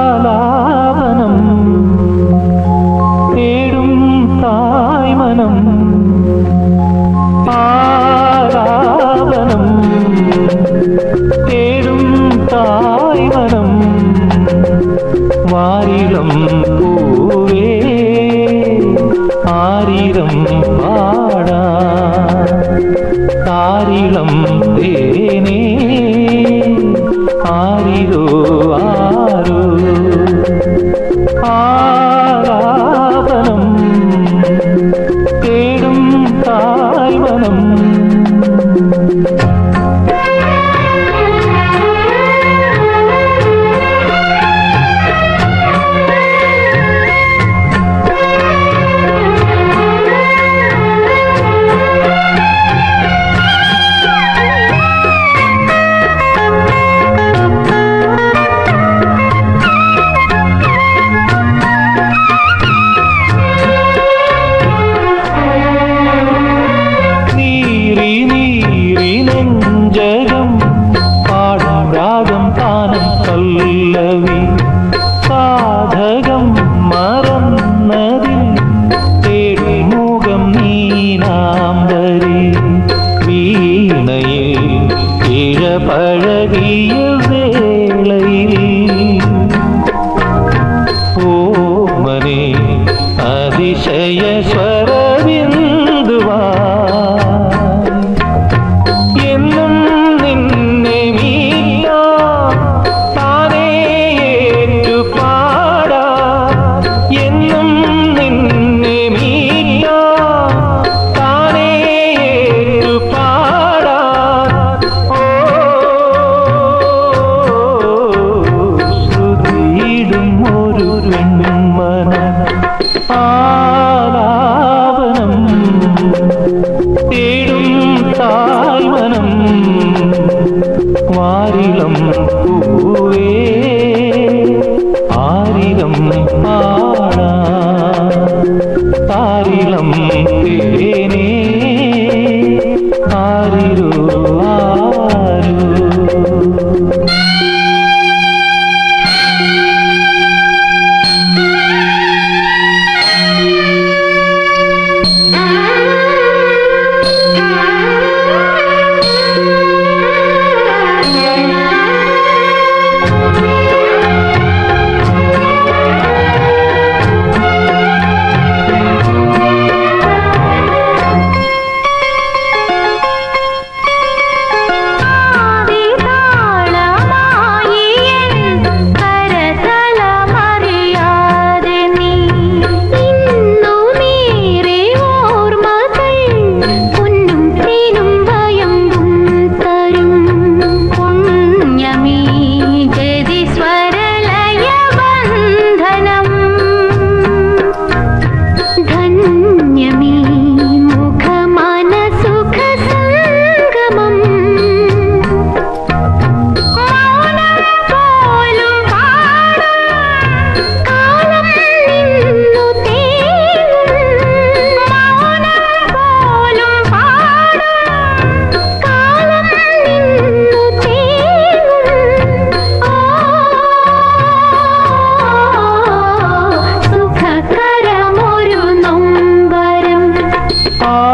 பாலாவனம் தேடும் தாய்மனம் பாலாவனம் தேடும் தாய்மனம் வாரிடம் பூவே ஆரிடம் பாடா தாரிடம் தேனே ஆரிரோ வாழ பழகிய வேளையில் ஓமனே அதிசய ஸ்வர পাড়া তারি